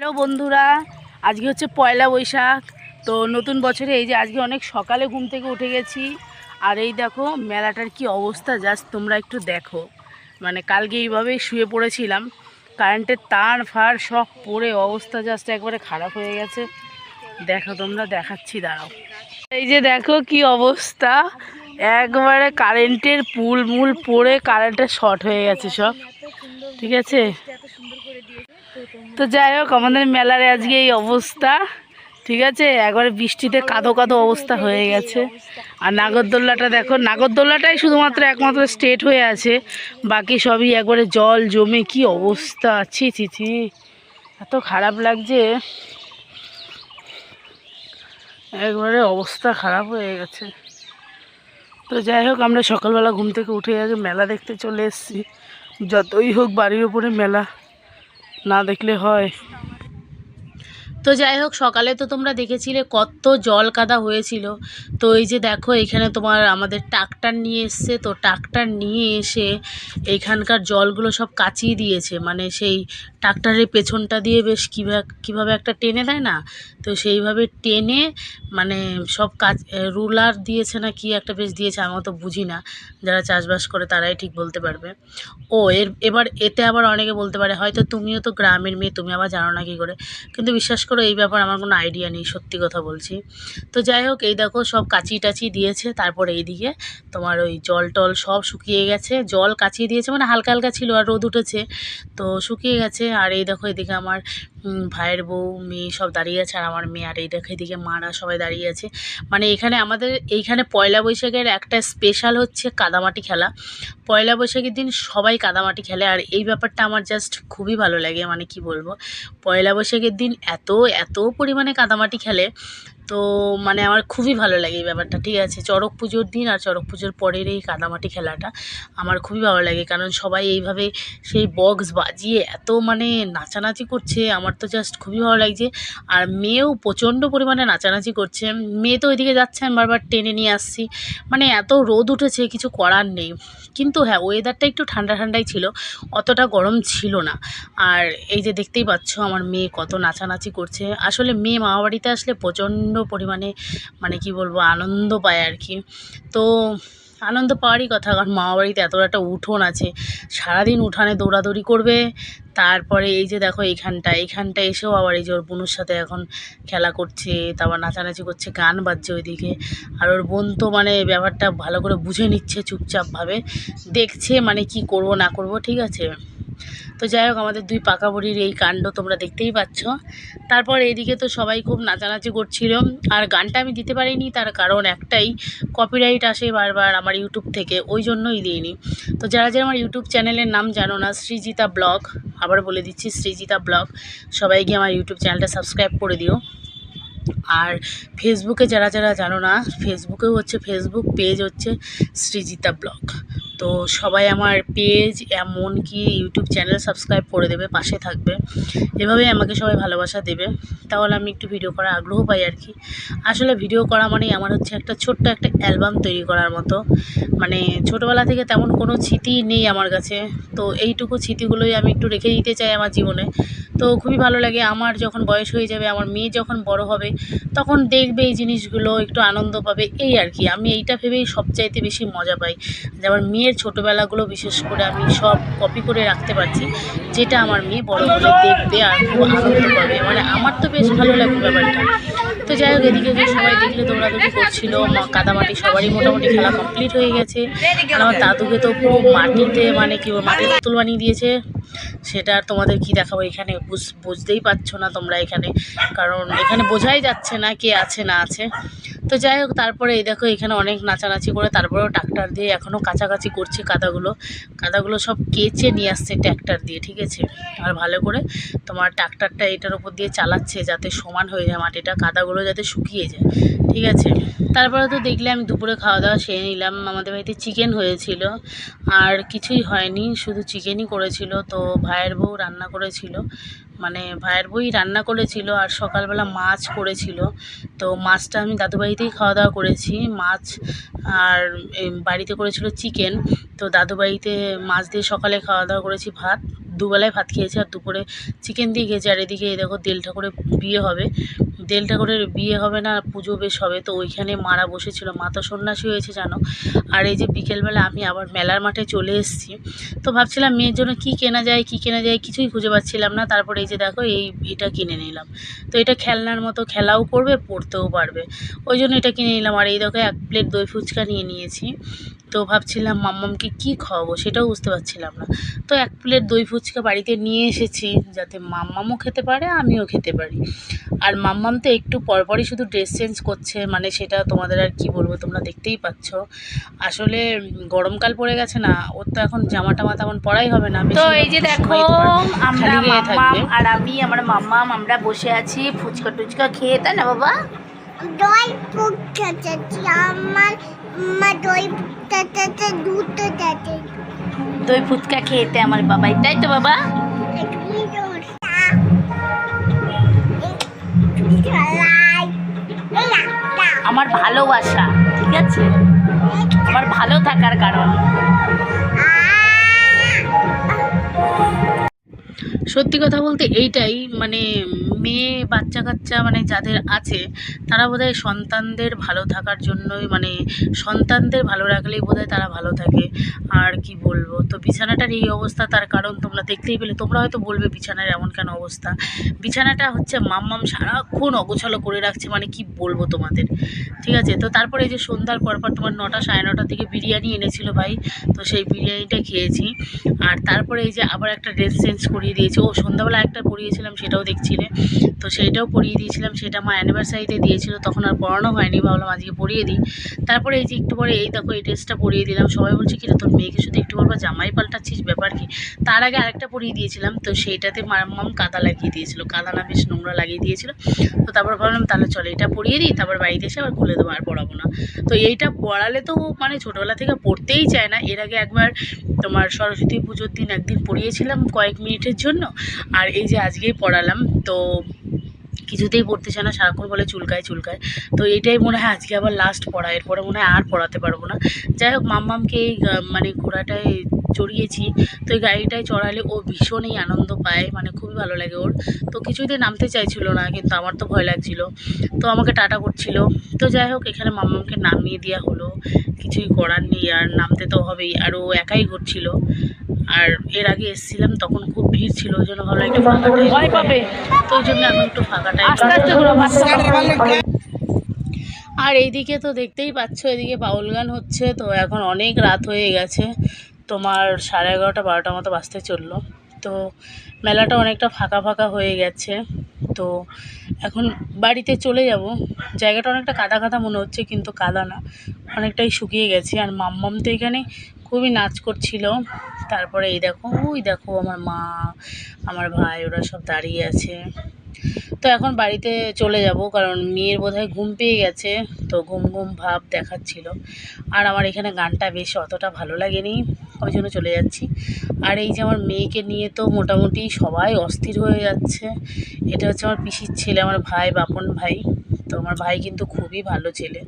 Hello বন্ধুরা, আজকে হচ্ছে পয়লা বৈশাখ। তো নতুন বছরে এই যে আজকে অনেক সকালে ঘুম থেকে উঠে গেছি। আর এই দেখো, মেলাটার কি অবস্থা, জাস্ট তোমরা একটু দেখো। মানে কালকে এইভাবেই শুয়ে পড়েছিলাম। কারেন্টের তার, ফার সব পড়ে, অবস্থা জাস্ট একবারে খারাপ হয়ে গেছে। দেখো তোমরা, দেখাচ্ছি, দাঁড়াও। এই যে দেখো কি অবস্থা, একবারে কারেন্টের পুল মুল পড়ে, কারেন্টের শর্ট হয়ে গেছে সব। ঠিক আছে? তো যাই হোক, আমাদের মেলার আজকে এই অবস্থা। ঠিক আছে? একবারে বৃষ্টিতে কাদো কাদো অবস্থা হয়ে গেছে। আর নাগরদোল্লাটা দেখো, নাগরদোল্লাটাই শুধুমাত্র একমাত্র স্টেট হয়ে আছে। বাকি সবই একবারে জল জমে, কি অবস্থা? ছি ছি ছি। এত খারাপ লাগছে। একবারে অবস্থা খারাপ হয়ে গেছে। তো যাই হোক, আমরা সকালবেলা ঘুম থেকে উঠে আগে মেলা দেখতে চলে এসেছি। যতই হোক বাড়ির উপরে মেলা। না দেখলে হয়। তো যাই হোক, সকালে তো তোমরা দেখেছিলে কত জল কাদা হয়েছিল। তো এই যে দেখো, এখানে তোমার আমাদের ট্রাক্টর নিয়ে এসছে। তো ট্রাক্টর নিয়ে এসে এখানকার জলগুলো সব কাচিয়ে দিয়েছে। মানে সেই ট্রাক্টরের পেছনটা দিয়ে বেশ কীভাবে কীভাবে একটা টেনে দেয় না? তো সেইভাবে টেনে মানে সব কাজ রুলার দিয়েছে না কি একটা বেশ দিয়েছে, আমি অত বুঝি না। যারা চাষবাস করে তারাই ঠিক বলতে পারবে। ও, এর, এবার এতে আবার অনেকে বলতে পারে, হয়তো তুমিও তো গ্রামের মেয়ে, তুমি আবার জানো না কী করে? কিন্তু বিশ্বাস করো, এই ব্যাপার আমার কোনো আইডিয়া নেই, সত্যি কথা বলছি। তো যাই হোক, এই দেখো সব কাচি টাচি দিয়েছে, তারপর এইদিকে তোমার ওই জল টল সব শুকিয়ে গেছে। জল কাচিয়ে দিয়েছে মানে হালকা হালকা ছিল আর রোদ উঠেছে। তো শুকিয়ে গেছে আর এই দেখো এদিকে আমার ভাইয়ের বউ, মেয়ে সব দাঁড়িয়ে আছে আর আমার মেয়ে। আর এই দেখো এদিকে মারা সবাই দাঁড়িয়ে আছে। মানে এখানে আমাদের, এইখানে পয়লা বৈশাখের একটা স্পেশাল হচ্ছে কাদামাটি খেলা। পয়লা বৈশাখের দিন সবাই কাদামাটি খেলে আর এই ব্যাপারটা আমার জাস্ট খুবই ভালো লাগে। মানে কি বলব? পয়লা বৈশাখের দিন এত এত পরিমাণে কাদামাটি খেলে তো মানে আমার খুবই ভালো লাগে এই ব্যাপারটা, ঠিক আছে? চড়ক পুজোর দিন আর চড়ক পুজোর পরের এই কাদামাটি খেলাটা আমার খুবই ভালো লাগে। কারণ সবাই এইভাবে সেই বক্স বাজিয়ে এত মানে নাচানাচি করছে, আমার তো জাস্ট খুবই ভালো লাগছে। আর মেয়েও প্রচণ্ড পরিমাণে নাচানাচি করছে। মেয়ে তো ওইদিকে যাচ্ছে, আমি বারবার টেনে নিয়ে আসছি। মানে এত রোদ উঠেছে, কিছু করার নেই। কিন্তু হ্যাঁ ওয়েদারটা একটু ঠান্ডা ঠান্ডাই ছিল, অতটা গরম ছিল না। আর এই যে দেখতেই পাচ্ছ, আমার মেয়ে কত নাচানাচি করছে। আসলে মেয়ে মামাবাড়িতে আসলে প্রচণ্ড পরিমাণে মানে কি বলব, আনন্দ পায় আর কি। তো আনন্দ পাওয়ারই কথা, কারণ মামাবাড়িতে এত একটা উঠোন আছে। সারাদিন উঠানে দৌড়াদৌড়ি করবে, তারপরে এই যে দেখো এইখানটা এইখানটা এসেও আবার এই যে ওর বোনের সাথে এখন খেলা করছে, তারপর নাচানাচি করছে, গান বাজছে ওইদিকে। আর ওর বোন তো মানে ব্যাপারটা ভালো করে বুঝে নিচ্ছে চুপচাপভাবে, দেখছে মানে কি করব না করব, ঠিক আছে? তো যাই হোক, আমাদের দুই পাকা বুড়ির এই কাণ্ড তোমরা দেখতেই পাচ্ছ। তারপর এদিকে তো সবাই খুব নাচানাচি করছিল। আর গানটা আমি দিতে পারিনি, তার কারণ একটাই কপিরাইট আসে বারবার আমার ইউটিউব থেকে, ওই জন্যই দিইনি। তো যারা যারা আমার ইউটিউব চ্যানেলের নাম জানো না, সৃজিতা ব্লগ, আবার বলে দিচ্ছি সৃজিতা ব্লগ, সবাই গিয়ে আমার ইউটিউব চ্যানেলটা সাবস্ক্রাইব করে দিও। আর ফেসবুকে যারা যারা জানো না ফেসবুকেও হচ্ছে ফেসবুক পেজ হচ্ছে সৃজিতা ব্লগ। তো সবাই আমার পেজ এমনকি ইউটিউব চ্যানেল সাবস্ক্রাইব করে দেবে, পাশে থাকবে। এভাবেই আমাকে সবাই ভালোবাসা দেবে। তাহলে আমি একটু ভিডিও করার আগ্রহ পাই আর কি। আসলে ভিডিও করা মানেই আমার হচ্ছে একটা ছোট্ট একটা অ্যালবাম তৈরি করার মতো। মানে ছোটোবেলা থেকে তেমন কোনো স্মৃতি নেই আমার কাছে। তো এইটুকু স্মৃতিগুলোই আমি একটু রেখে দিতে চাই আমার জীবনে। তো খুবই ভালো লাগে আমার যখন বয়স হয়ে যাবে, আমার মেয়ে যখন বড় হবে, তখন দেখবে এই জিনিসগুলো, একটু আনন্দ পাবে, এই আর কি। আমি এইটা ভেবেই সবচাইতে বেশি মজা পাই। যে আমার মেয়ের ছোটোবেলাগুলো বিশেষ করে আমি সব কপি করে রাখতে পারছি, যেটা আমার মেয়ে বড় হলে দেখবে আর খুব আনন্দ পাবে। মানে আমার তো বেশ ভালো লাগবে ব্যাপারটা। তো যাই হোক, এদিকে যে সবাই দেখলে দৌড়াদৌড়ি করছিল কাদামাটি সবারই মোটামুটি খেলা কমপ্লিট হয়ে গেছে। আমার দাদুকে তো পুরো মাটিতে মানে কি মাটির পুতুল বানিয়ে দিয়েছে। সেটা আর তোমাদের কি দেখাবো এখানে, বুঝ- বুঝতেই পারছ না তোমরা এখানে। কারণ এখানে বোঝাই যাচ্ছে না কে আছে না আছে। তো যাই হোক, তারপরে এই দেখো এখানে অনেক নাচানাচি করে তারপরেও ট্রাক্টর দিয়ে এখনও কাছাকাছি করছে কাদাগুলো। কাদাগুলো সব কেচে নিয়ে আসছে ট্র্যাক্টর দিয়ে, ঠিক আছে? আর ভালো করে তোমার ট্রাক্টরটা এটার উপর দিয়ে চালাচ্ছে যাতে সমান হয়ে যায় মাটিটা, কাদাগুলো যাতে শুকিয়ে যায়, ঠিক আছে? তারপরে তো দেখলে আমি দুপুরে খাওয়া দাওয়া সেরে নিলাম। আমাদের বাড়িতে চিকেন হয়েছিল, আর কিছুই হয়নি, শুধু চিকেনই করেছিল। তো ভাইয়ের বউ রান্না করেছিল মানে ভাইয়ের বই রান্না করেছিল আর সকালবেলা মাছ করেছিল। তো মাছটা আমি দাদুবাড়িতেই খাওয়া দাওয়া করেছি। মাছ আর বাড়িতে করেছিল চিকেন তো দাদুবাড়িতে মাছ দিয়ে সকালে খাওয়া দাওয়া করেছি ভাত। দুবেলায় ভাত খেয়েছে আর দুপুরে চিকেন দিয়ে খেয়েছে আর এদিকে এই দেখো দেল ঠাকুরের বিয়ে হবে। দেল ঠাকুরের বিয়ে হবে না পুজো বেশ হবে। তো ওইখানে মারা বসেছিল। মা তো সন্ন্যাসী হয়েছে, জানো? আর এই যে বিকেলবেলা আমি আবার মেলার মাঠে চলে এসেছি। তো ভাবছিলাম মেয়ের জন্য কি কেনা যায়, কি কেনা যায় কিছুই খুঁজে পাচ্ছিলাম না। তারপরে এই যে দেখো এই এটা কিনে নিলাম। তো এটা খেলনার মতো খেলাও করবে, পড়তেও পারবে। ওই জন্য এটা কিনে নিলাম। আর এই দেখো এক প্লেট দই ফুচকা নিয়ে নিয়েছি। তো ভাবছিলাম মাম্মামকে কি খাওয়াবো সেটাও বুঝতে পারছিলাম না। তো এক প্লেট দই ফুচকা বাড়িতে নিয়ে এসেছি যাতে মাম্মামও খেতে পারে আমিও খেতে পারি। আর মাম্মাম তো একটু পরপরই শুধু ড্রেস চেঞ্জ করছে মানে সেটা তোমাদের আর কি বলব তোমরা দেখতেই পাচ্ছ। আসলে গরমকাল পড়ে গেছে না ওর তো এখন জামা টামা তেমন পরাই হবে না তো এই যে দেখো আমরা আর আমি আমার মাম্মাম আমরা বসে আছি ফুচকা টুচকা খেয়ে তাই না বাবা? দই ফুটতে আমার মা দই ফুটতে দুধ দিতে দই ফুচকা খেতে আমার বাবাই তাই তো বাবা? আমার ভালোবাসা, ঠিক আছে? আমার ভালো থাকার কারণ। সত্যি কথা বলতে এইটাই মানে মেয়ে বাচ্চা কাচ্চা মানে যাদের আছে, তারা বোধহয় সন্তানদের ভালো থাকার জন্যই মানে সন্তানদের ভালো রাখলেই বোধহয় তারা ভালো থাকে। আর কি বলব? তো বিছানাটার এই অবস্থা তার কারণ তোমরা দেখতেই পেলে। তোমরা হয়তো বলবে, বিছানার এমন কেন অবস্থা? বিছানাটা হচ্ছে মাম্মাম সারাক্ষণ অগোছালো করে রাখছে মানে কি বলব তোমাদের? ঠিক আছে? তো তারপরে এই যে সন্ধ্যার পরপর তোমার নটা, সাড়ে নটার দিকে বিরিয়ানি এনেছিল ভাই, তো সেই বিরিয়ানিটা খেয়েছি। আর তারপরে এই যে আবার একটা ড্রেস চেঞ্জ করিয়ে দিয়েছে। ও সন্ধ্যাবেলা একটা পরিয়েছিলাম সেটাও দেখছিলে তো সেইটাও পরিয়ে দিয়েছিলাম, সেটা মা অ্যানিভার্সারিতে দিয়েছিল, তখন আর পরানো হয়নি, ভাবলাম আজকে পরিয়ে দিই। তারপরে এই যে একটু পরে, এই দেখো এই ড্রেসটা পরিয়ে দিলাম, সবাই বলছে কি রে তোর মেয়েকে শুধু একটু পর জামাই পাল্টাচ্ছিস, ব্যাপার কি? তার আগে আরেকটা পরিয়ে দিয়েছিলাম, তো সেইটাতে মাম কাদা লাগিয়ে দিয়েছিল, কাদা না, বেশ নোংরা লাগিয়ে দিয়েছিল। তো তারপর ভাবলাম, তাহলে চলো, এটা পরিয়ে দিই, তারপর বাড়িতে এসে আবার খুলে দেবো, আর পড়াবো না। তো এইটা পড়ালে তো মানে ছোটোবেলা থেকে পড়তেই চায় না। এর আগে একবার তোমার সরস্বতী পুজোর দিন একদিন পড়িয়েছিলাম কয়েক মিনিটের জন্য, আর এই যে আজকেই পড়ালাম তো কিছুতেই পড়তে চায় না, সারাক্ষণ বলে চুলকায় চুলকায়। তো এটাই মনে হয় আজকে আবার লাস্ট পড়া, এরপরে মনে হয় আর পড়াতে পারব না। যাই হোক, মাম্মামকে এই মানে ঘোড়াটায় চড়িয়েছি তো এই গাড়িটায় চড়ালে ও ভীষণই আনন্দ পায় মানে খুবই ভালো লাগে ওর। তো কিছুতে নামতে চাইছিল না কিন্তু আমার তো ভয় লাগছিল। তো আমাকে টাটা করছিল। তো যাই হোক এখানে মাম্মামকে নামিয়ে দেওয়া হলো। কিছুই করার নেই আর নামতে তো হবেই। আর ও একাই ঘুরছিল। আর এর আগে এসেছিলাম তখন খুব ভিড় ছিল ওই জন্য ভালো একটু ফাঁকা তো ওই জন্য এখন একটু ফাঁকা টাইম আর এইদিকে তো দেখতেই পাচ্ছ এদিকে বাউল গান হচ্ছে। তো এখন অনেক রাত হয়ে গেছে। তোমার সাড়ে এগারোটা, বারোটার মতো বাজতে চলল। তো মেলাটা অনেকটা ফাঁকা ফাঁকা হয়ে গেছে। তো এখন বাড়িতে চলে যাব। জায়গাটা অনেকটা কাদা কাদা মনে হচ্ছে, কিন্তু কাদা না। অনেকটাই শুকিয়ে গেছে। আর মাম্মাম তো এখানে খুবই নাচ করছিল। তারপরে এই দেখো, ওই দেখো আমার মা, আমার ভাই, ওরা সব দাঁড়িয়ে আছে। তো এখন বাড়িতে চলে যাব, কারণ মেয়ের বোধহয় ঘুম পেয়ে গেছে। তো ঘুম ঘুম ভাব দেখাচ্ছিল। আর আমার এখানে গানটা বেশ অতটা ভালো লাগেনি। ওই জন্য চলে যাচ্ছি। আর এই যে আমার মেয়েকে নিয়ে তো মোটামুটি সবাই অস্থির হয়ে যাচ্ছে। এটা হচ্ছে আমার পিসির ছেলে, আমার ভাই, বাপন ভাই। তো আমার ভাই কিন্তু খুবই ভালো ছেলে।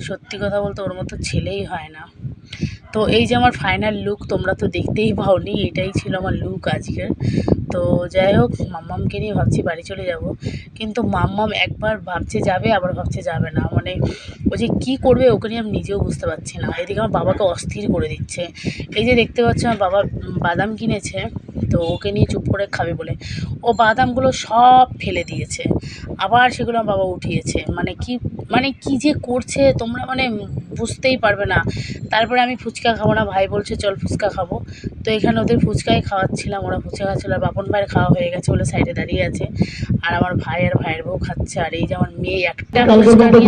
সত্যি কথা বলতে ওর মতো ছেলেই হয় না। তো এই যে আমার ফাইনাল লুক তোমরা তো দেখতেই পাওনি, এটাই ছিল আমার লুক আজকের। তো যাই হোক, মাম্মামকে নিয়ে ভাবছি বাড়ি চলে যাব। কিন্তু মাম্মাম একবার ভাবছে যাবে, আবার ভাবছে যাবে না। মানে ও যে কী করবে ওকে নিয়ে আমি নিজেও বুঝতে পারছি না। এদিকে আমার বাবাকে অস্থির করে দিচ্ছে। এই যে দেখতে পাচ্ছ আমার বাবা বাদাম কিনেছে, তো ওকে নিয়ে চুপ করে খাবে বলে। ও বাদামগুলো সব ফেলে দিয়েছে। আবার সেগুলো বাবা উঠিয়েছে। মানে কি মানে কি যে করছে তোমরা মানে বুঝতেই পারবে না। তারপরে আমি ফুচকা খাব না ভাই বলছে চল ফুচকা খাব। তো এখানে ওদের ফুচকাই খাওয়াচ্ছিলাম ওরা ফুচকা খাচ্ছিল আর বাপন ভাইয়ের খাওয়া হয়ে গেছে বলে সাইডে দাঁড়িয়ে আছে। আর আমার ভাই আর ভাইয়ের বউ খাচ্ছে আর এই যে আমার মেয়ে একটা ফুচকা নিয়ে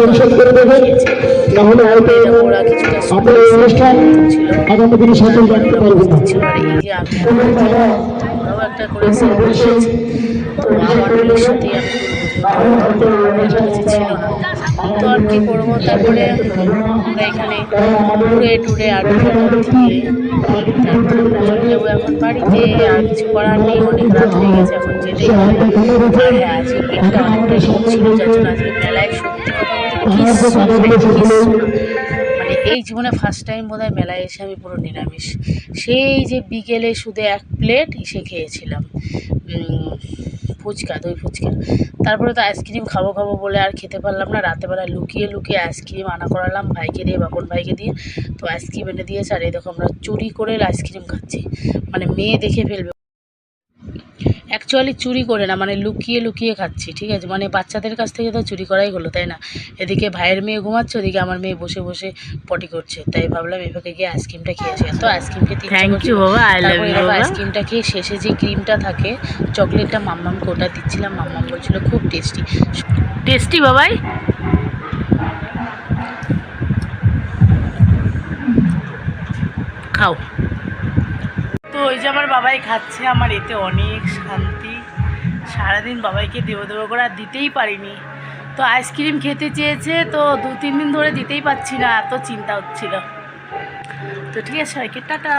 ওরা কিছুটা ছিল আর এই যে আমি একটা করে তো আমার সাথে আমি ছিল না। তো আর কি করব তারপরে আমরা এখানে টুরে দিয়ে তারপরে চলে যাব এখন বাড়িতে, আর কিছু করার নেই, অনেক রাত হয়ে গেছে এখন হবে আর হ্যাঁ আজকে অনেকটাই ছিল আজকে মেলায় সত্যি। মানে এই জীবনে ফার্স্ট টাইম বোধ মেলায় এসে আমি পুরো নিরামিষ। সেই যে বিকেলে শুধু এক প্লেট ইসে খেয়েছিলাম। ফুচকা, দই ফুচকা। তারপরে তো আইসক্রিম খাব খাব বলে আর খেতে পারলাম না। রাতেবেলা লুকিয়ে লুকিয়ে আইসক্রিম আনা করালাম ভাইকে দিয়ে, বাপন ভাইকে দিয়ে। তো আইসক্রিম এনে দিয়েছে আর এই দেখো আমরা চুরি করে আইসক্রিম খাচ্ছি। মানে মেয়ে দেখে ফেলবে। অ্যাকচুয়ালি চুরি করে না মানে লুকিয়ে লুকিয়ে খাচ্ছি ঠিক আছে? মানে বাচ্চাদের কাছ থেকে তো চুরি করাই হলো তাই না? এদিকে ভাইয়ের মেয়ে ঘুমাচ্ছে ওদিকে আমার মেয়ে বসে বসে পটি করছে তাই ভাবলাম এভাবে গিয়ে আইসক্রিমটা খেয়েছি। এত আইসক্রিম খেতে তারপরে বাবা। আইসক্রিমটা খেয়ে শেষে যে ক্রিমটা থাকে চকলেটটা মাম্মাম কোটা দিচ্ছিলাম মাম্মাম বলছিল খুব টেস্টি টেস্টি বাবাই। খাও। তো ওই যে আমার বাবাই খাচ্ছে আমার এতে অনেক সারাদিন বাবাইকে দেবো দেবো করে আর দিতেই পারিনি তো আইসক্রিম খেতে চেয়েছে, তো দু তিন দিন ধরে দিতেই পাচ্ছি না, এত চিন্তা হচ্ছিল তো ঠিক আছে, সবাইকে টাটা।